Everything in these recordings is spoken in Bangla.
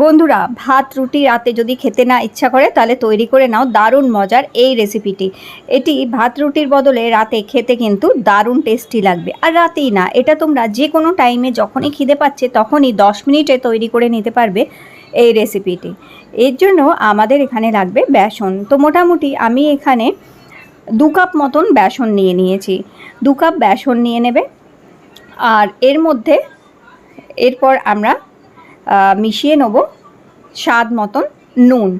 বন্ধুরা, ভাত রুটি রাতে যদি খেতে না ইচ্ছা করে, তাহলে তৈরি করে নাও দারুণ মজার এই রেসিপিটি এটি ভাত রুটির বদলে রাতে খেতে কিন্তু দারুণ টেস্টি লাগবে। আর রাতেই না, এটা তোমরা যে কোনো টাইমে যখনই খিদে পাচ্ছে, তখনই দশ মিনিটে তৈরি করে নিতে পারবে এই রেসিপিটি এর জন্য আমাদের এখানে লাগবে বেসন। তো মোটামুটি আমি এখানে দু কাপ মতন বেসন নিয়ে নিয়েছি। দু কাপ বেসন নিয়ে নেবে। আর এর মধ্যে এরপর আমরা মিশিয়ে নেব স্বাদ মতন নুন।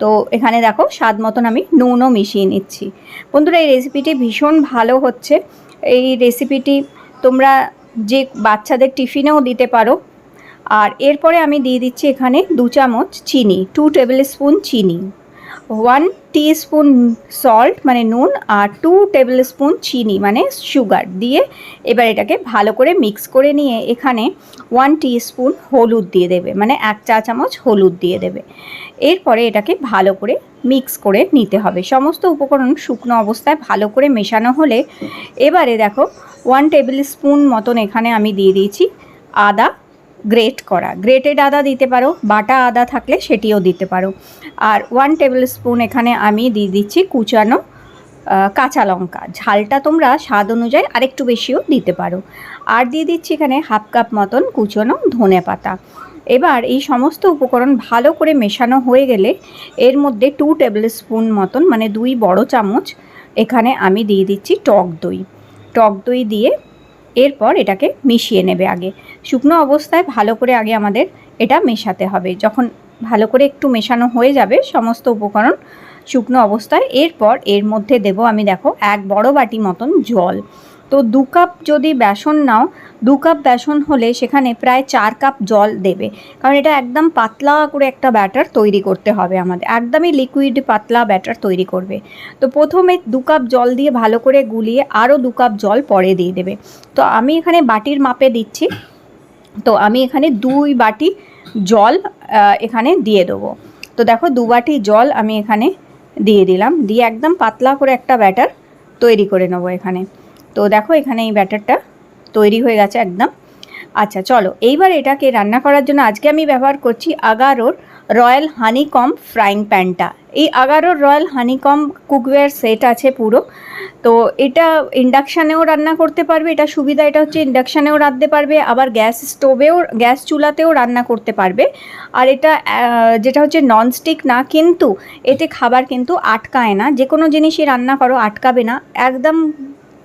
তো এখানে দেখো, স্বাদ মতন আমি নুনও মিশিয়ে নিচ্ছি। বন্ধুরা, এই রেসিপিটি ভীষণ ভালো হচ্ছে। এই রেসিপিটি তোমরা যে বাচ্চাদের টিফিনেও দিতে পারো। আর এরপরে আমি দিয়ে দিচ্ছি এখানে দু চামচ চিনি টু টেবিল স্পুন চিনি। ওয়ান স্পুন সল্ট মানে নুন, আর টু টেবিল স্পুন চিনি মানে সুগার দিয়ে এবার এটাকে ভালো করে মিক্স করে নিয়ে এখানে ওয়ান স্পুন হলুদ দিয়ে দেবে মানে এক চা চামচ হলুদ দিয়ে দেবে। এরপরে এটাকে ভালো করে মিক্স করে নিতে হবে। সমস্ত উপকরণ শুকনো অবস্থায় ভালো করে মেশানো হলে এবারে দেখো ওয়ান টেবিল স্পুন মতন এখানে আমি দিয়ে দিয়েছি আদা গ্রেট করা। গ্রেটেড আদা দিতে পারো, বাটা আদা থাকলে সেটিও দিতে পারো। আর ওয়ান টেবিল স্পুন এখানে আমি দিয়ে দিচ্ছি কুচানো কাঁচা লঙ্কা। ঝালটা তোমরা স্বাদ অনুযায়ী আরেকটু বেশিও দিতে পারো। আর দিয়ে দিচ্ছি এখানে হাফ কাপ মতন কুচনো ধনে পাতা। এবার এই সমস্ত উপকরণ ভালো করে মেশানো হয়ে গেলে এর মধ্যে টু টেবিল স্পুন মতন মানে দুই বড় চামচ এখানে আমি দিয়ে দিচ্ছি টক দই। টক দই দিয়ে এরপর এটাকে মিশিয়ে নেবে আগে। শুকনো অবস্থায় ভালো করে আগে আমাদের এটা মেশাতে হবে। যখন ভালো করে একটু মেশানো হয়ে যাবে সমস্ত উপকরণ শুকনো অবস্থায়। এরপর এর মধ্যে দেব আমি দেখো এক বড় বাটি মতন জল। তো দু কাপ যদি বেসন নাও, দু কাপ বেসন হলে সেখানে প্রায় চার কাপ জল দেবে। কারণ এটা একদম পাতলা করে একটা ব্যাটার তৈরি করতে হবে আমাদের। একদমই লিকুইড পাতলা ব্যাটার তৈরি করবে। তো প্রথমে দু কাপ জল দিয়ে ভালো করে গুলিয়ে আরও দু কাপ জল পরে দিয়ে দেবে। তো আমি এখানে বাটির মাপে দিচ্ছি। তো আমি এখানে দুই বাটি জল এখানে দিয়ে দেবো। তো দেখো দু বাটি জল আমি এখানে দিয়ে দিলাম। দিয়ে একদম পাতলা করে একটা ব্যাটার তৈরি করে নেব এখানে। তো দেখো এখানে এই ব্যাটারটা তৈরি হয়ে গেছে একদম। আচ্ছা চলো। এইবার এটাকে রান্না করার জন্য আজকে আমি ব্যবহার করছি আগারোর রয়্যাল হানিকম ফ্রাইং প্যানটা। এই আগারোর রয়্যাল হানিকম কুকওয়্যার সেট আছে পুরো। তো এটা ইন্ডাকশানেও রান্না করতে পারবে, এটা সুবিধা এটা হচ্ছে ইন্ডাকশানেও রাঁধতে পারবে, আবার গ্যাস স্টোভেও, গ্যাস চুলাতেও রান্না করতে পারবে। আর এটা যেটা হচ্ছে ননস্টিক না, কিন্তু এতে খাবার কিন্তু আটকায় না। যে কোনো জিনিসই রান্না করো, আটকাবে না। একদম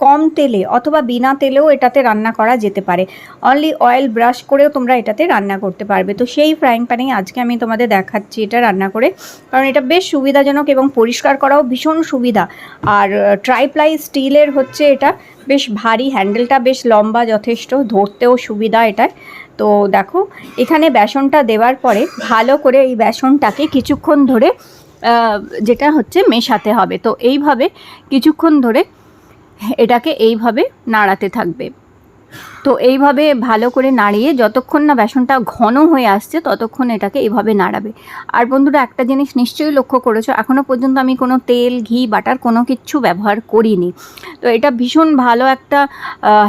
কম তেলে অথবা বিনা তেলেও এটাতে রান্না করা যেতে পারে। অনলি অয়েল ব্রাশ করেও তোমরা এটাতে রান্না করতে পারবে। তো সেই ফ্রাইং প্যানেই আজকে আমি তোমাদের দেখাচ্ছি এটা রান্না করে। কারণ এটা বেশ সুবিধাজনক এবং পরিষ্কার করাও ভীষণ সুবিধা। আর ট্রাইপ্লাই স্টিলের হচ্ছে এটা বেশ ভারী হ্যান্ডেলটা বেশ লম্বা যথেষ্ট, ধরতেও সুবিধা এটায় তো দেখো, এখানে বেসনটা দেওয়ার পরে ভালো করে এই বেসনটাকে কিছুক্ষণ ধরে যেটা হচ্ছে মেশাতে হবে। তো এইভাবে কিছুক্ষণ ধরে এটাকে এইভাবে নাড়াতে থাকবে। তো এইভাবে ভালো করে নাড়িয়ে যতক্ষণ না বেসনটা ঘন হয়ে আসছে, ততক্ষণ এটাকে এইভাবে নাড়াবে। আর বন্ধুরা, একটা জিনিস নিশ্চয়ই লক্ষ্য করেছ এখনও পর্যন্ত আমি কোনো তেল, ঘি, বাটার কোনো কিচ্ছু ব্যবহার করিনি। তো এটা ভীষণ ভালো একটা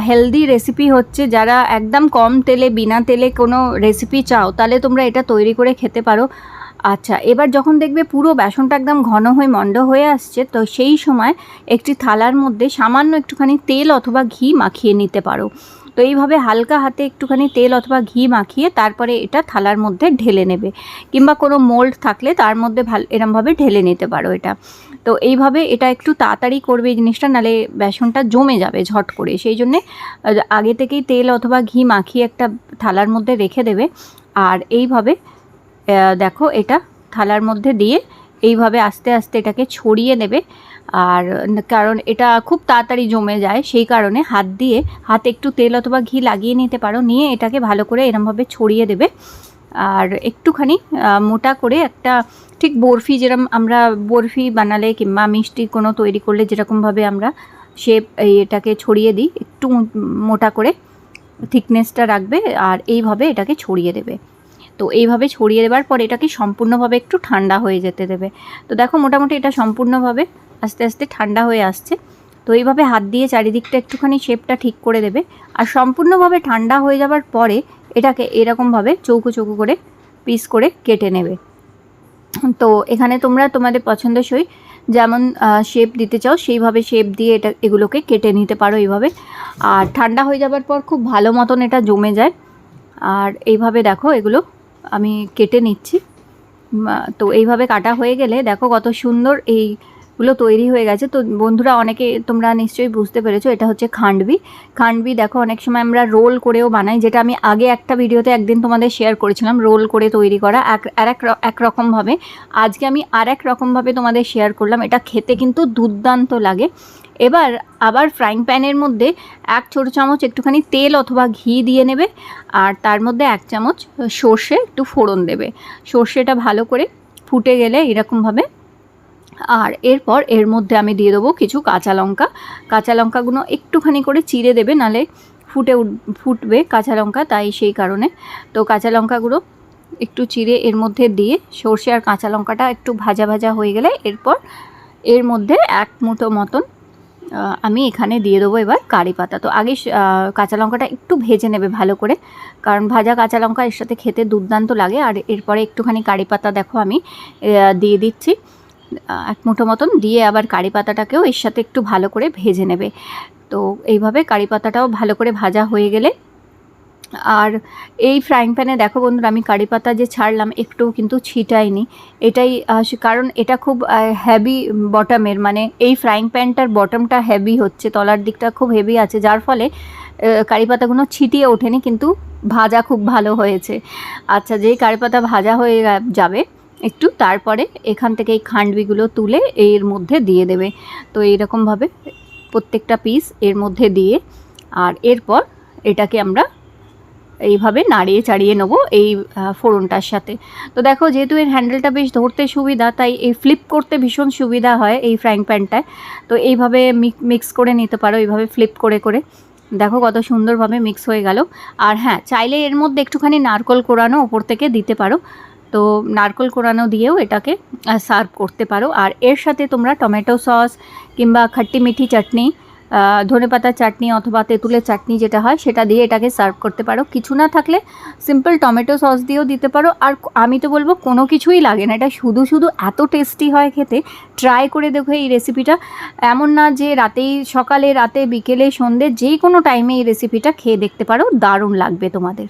হেলদি রেসিপি হচ্ছে। যারা একদম কম তেলে, বিনা তেলে কোনো রেসিপি চাও, তাহলে তোমরা এটা তৈরি করে খেতে পারো। আচ্ছা এবার যখন দেখবে পুরো বেসনটা একদম ঘন হয়ে, মন্ড হয়ে আসছে, তো সেই সময় একটি থালার মধ্যে সামান্য একটুখানি তেল অথবা ঘি মাখিয়ে নিতে পারো। তো এইভাবে হালকা হাতে একটুখানি তেল অথবা ঘি মাখিয়ে তারপরে এটা থালার মধ্যে ঢেলে নেবে। কিংবা কোনো মোল্ড থাকলে তার মধ্যে ভালো, এরমভাবে ঢেলে নিতে পারো এটা। তো এইভাবে এটা একটু তাড়াতাড়ি করবে এই জিনিসটা, নালে বেসনটা জমে যাবে ঝট করে। সেই জন্যে আগে থেকেই তেল অথবা ঘি মাখিয়ে একটা থালার মধ্যে রেখে দেবে। আর এইভাবে দেখো এটা থালার মধ্যে দিয়ে এইভাবে আস্তে আস্তে এটাকে ছড়িয়ে নেবে। আর কারণ এটা খুব তাড়াতাড়ি জমে যায়, সেই কারণে হাত দিয়ে, হাতে একটু তেল অথবা ঘি লাগিয়ে নিতে পারো। নিয়ে এটাকে ভালো করে এরমভাবে ছড়িয়ে দেবে। আর একটুখানি মোটা করে একটা, ঠিক বরফি যেরকম আমরা বরফি বানালে কিংবা মিষ্টি কোনো তৈরি করলে যেরকমভাবে আমরা শেপ এটাকে ছড়িয়ে দিই, একটু মোটা করে থিকনেসটা রাখবে আর এইভাবে এটাকে ছড়িয়ে দেবে। তো এইভাবে ছড়িয়ে দেওয়ার পর এটাকে সম্পূর্ণভাবে একটু ঠান্ডা হয়ে যেতে দেবে। তো দেখো মোটামুটি এটা সম্পূর্ণভাবে আস্তে আস্তে ঠান্ডা হয়ে আসছে। তো এইভাবে হাত দিয়ে চারিদিকটা একটুখানি শেপটা ঠিক করে দেবে। আর সম্পূর্ণভাবে ঠান্ডা হয়ে যাওয়ার পরে এটাকে এরকমভাবে চৌকো চৌকো করে পিস করে কেটে নেবে। তো এখানে তোমরা তোমাদের পছন্দসই যেমন শেপ দিতে চাও সেইভাবে শেপ দিয়ে এটা, এগুলোকে কেটে নিতে পারো এইভাবে। আর ঠান্ডা হয়ে যাবার পর খুব ভালো মতন এটা জমে যায়। আর এইভাবে দেখো এগুলো আমি কেটে নিচ্ছি। তো এইভাবে কাটা হয়ে গেলে দেখো কত সুন্দর এইগুলো তৈরি হয়ে গেছে। তো বন্ধুরা অনেকে তোমরা নিশ্চয়ই বুঝতে পেরেছ, এটা হচ্ছে খান্ডবি খান্ডবি দেখো অনেক সময় আমরা রোল করেও বানাই, যেটা আমি আগে একটা ভিডিওতে একদিন তোমাদের শেয়ার করেছিলাম, রোল করে তৈরি করা এক, আর এক র- এক রকমভাবে আজকে আমি আর এক রকমভাবে তোমাদের শেয়ার করলাম, এটা খেতে কিন্তু দুর্দান্ত লাগে। এবার আবার ফ্রাইং প্যানের মধ্যে এক ছোট চামচ একটুখানি তেল অথবা ঘি দিয়ে নেবে আর তার মধ্যে এক চামচ সর্ষে একটু ফোড়ন দেবে। সর্ষেটা ভালো করে ফুটে গেলে এরকমভাবে। আর এরপর এর মধ্যে আমি দিয়ে দেবো কিছু কাঁচা লঙ্কা। কাঁচা লঙ্কাগুলো একটুখানি করে চিড়ে দেবে, নালে ফুটে ফুটবে কাঁচা লঙ্কা তাই সেই কারণে। তো কাঁচা লঙ্কাগুলো একটু চিড়ে এর মধ্যে দিয়ে সর্ষে আর কাঁচা লঙ্কাটা একটু ভাজা ভাজা হয়ে গেলে এরপর এর মধ্যে এক মুঠো মতন আমি এখানে দিয়ে দেবো এবার কারি পাতা। তো আগে কাঁচা লঙ্কাটা একটু ভেজে নেবে ভালো করে। কারণ ভাজা কাঁচা লঙ্কা এর সাথে খেতে দুর্দান্ত লাগে। আর এরপরে একটুখানি কারি পাতা দেখো আমি দিয়ে দিচ্ছি। এক মুঠো মতন। দিয়ে আবার কারি পাতাটাকেও এর সাথে একটু ভালো করে ভেজে নেবে। তো এইভাবে কারি পাতাটাও ভালো করে ভাজা হয়ে গেলে আর এই ফ্রাইং প্যানে দেখো বন্ধুরা, আমি কারি পাতা যে ছাড়লাম একটু কিন্তু ছিটাইনি এটাই কারণ এটা খুব হেভি বটমের মানে এই ফ্রাইং প্যানটার বটমটা হেভি হচ্ছে, তলার দিকটা খুব হেভি আছে, যার ফলে কারি পাতাগুলো ছিটিয়ে ওঠেনি, কিন্তু ভাজা খুব ভালো হয়েছে। আচ্ছা যেই কারি পাতা ভাজা হয়ে যাবে, একটু তারপরে এখান থেকে এই খান্ডবিগুলো তুলে এর মধ্যে দিয়ে দেবে। তো এইরকমভাবে প্রত্যেকটা পিস এর মধ্যে দিয়ে, আর এরপর এটাকে আমরা এইভাবে নাড়িয়ে চাড়িয়ে নেব এই ফোড়নটার সাথে। তো দেখো, যেহেতু এর হ্যান্ডেলটা বেশ ধরতে সুবিধা, তাই এই ফ্লিপ করতে ভীষণ সুবিধা হয় এই ফ্রাইং প্যানটায় তো এইভাবে মিক্স করে নিতে পারো, এইভাবে ফ্লিপ করে করে। দেখো কত সুন্দরভাবে মিক্স হয়ে গেল। আর হ্যাঁ চাইলে এর মধ্যে একটুখানি নারকল কোরানো ওপর থেকে দিতে পারো। তো নারকল কোরানো দিয়েও এটাকে সার্ভ করতে পারো। আর এর সাথে তোমরা টমেটো সস কিংবা খাট্টি মিঠি চাটনি ধনে পাতার চাটনি অথবা তেঁতুলের চাটনি যেটা হয়, সেটা দিয়ে এটাকে সার্ভ করতে পারো। কিছু না থাকলে সিম্পল টমেটো সস দিয়েও দিতে পারো। আর আমি তো বলব, কোনো কিছুই লাগে না। এটা শুধু শুধু এত টেস্টি হয় খেতে। ট্রাই করে দেখো এই রেসিপিটা এমন না যে রাতেই, সকালে, রাতে, বিকেলে সন্ধ্যে যে কোনো টাইমে এই রেসিপিটা খেয়ে দেখতে পারো। দারুণ লাগবে তোমাদের।